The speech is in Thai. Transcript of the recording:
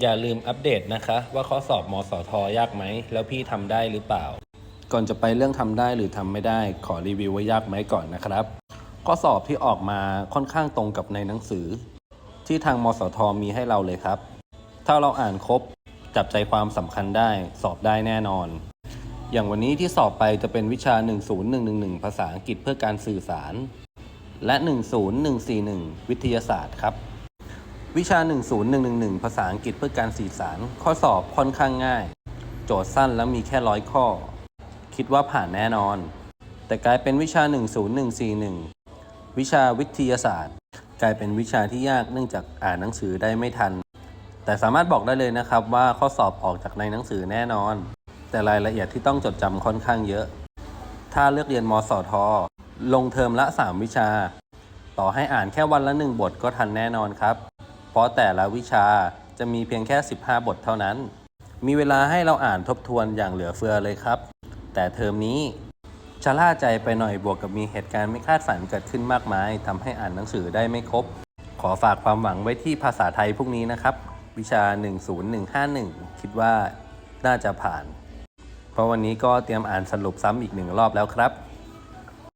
อย่าลืมอัปเดตนะคะ ว่าข้อสอบมสทยากไหม แล้วพี่ทำได้หรือเปล่า ก่อนจะไปเรื่องทำได้หรือทำไม่ได้ ขอรีวิวว่ายากไหมก่อนนะครับ ข้อสอบที่ออกมาค่อนข้างตรงกับในหนังสือ ที่ทางมสทมีให้เราเลยครับ ถ้าเราอ่านครบจับใจความสำคัญได้สอบได้แน่นอน อย่างวันนี้ที่สอบไปจะเป็นวิชา 10111 ภาษาอังกฤษเพื่อการสื่อสาร และ 10141 วิทยาศาสตร์ครับ วิชา 10111 ภาษาอังกฤษเพื่อการสื่อสาร ข้อสอบค่อนข้างง่าย โจทย์สั้นแล้วมีแค่ร้อยข้อ คิดว่าผ่านแน่นอน แต่กลายเป็นวิชา 10141 วิชาวิทยาศาสตร์ กลายเป็นวิชาที่ยากเนื่องจากอ่านหนังสือได้ไม่ทัน แต่สามารถบอกได้เลยนะครับว่าข้อสอบออกจากในหนังสือแน่นอน แต่รายละเอียดที่ต้องจดจำค่อนข้างเยอะ ถ้าเลือกเรียนมสท ลงเทอมละ 3 วิชา ต่อให้อ่านแค่วันละ1บทก็ทันแน่นอนครับ เพราะแต่ละวิชาจะมีเพียงแค่ 15 บทเท่านั้น มีเวลาให้เราอ่านทบทวนอย่างเหลือเฟือเลยครับ แต่เทอมนี้ชะล่าใจไปหน่อยบวกกับมีเหตุการณ์ไม่คาดฝันเกิดขึ้นมากมายทำให้อ่านหนังสือได้ไม่ครบ ขอฝากความหวังไว้ที่ภาษาไทยพรุ่งนี้นะครับ วิชา 10151 คิดว่าน่าจะผ่าน เพราะวันนี้ก็เตรียมอ่านสรุปซ้ำอีกหนึ่งรอบแล้วครับ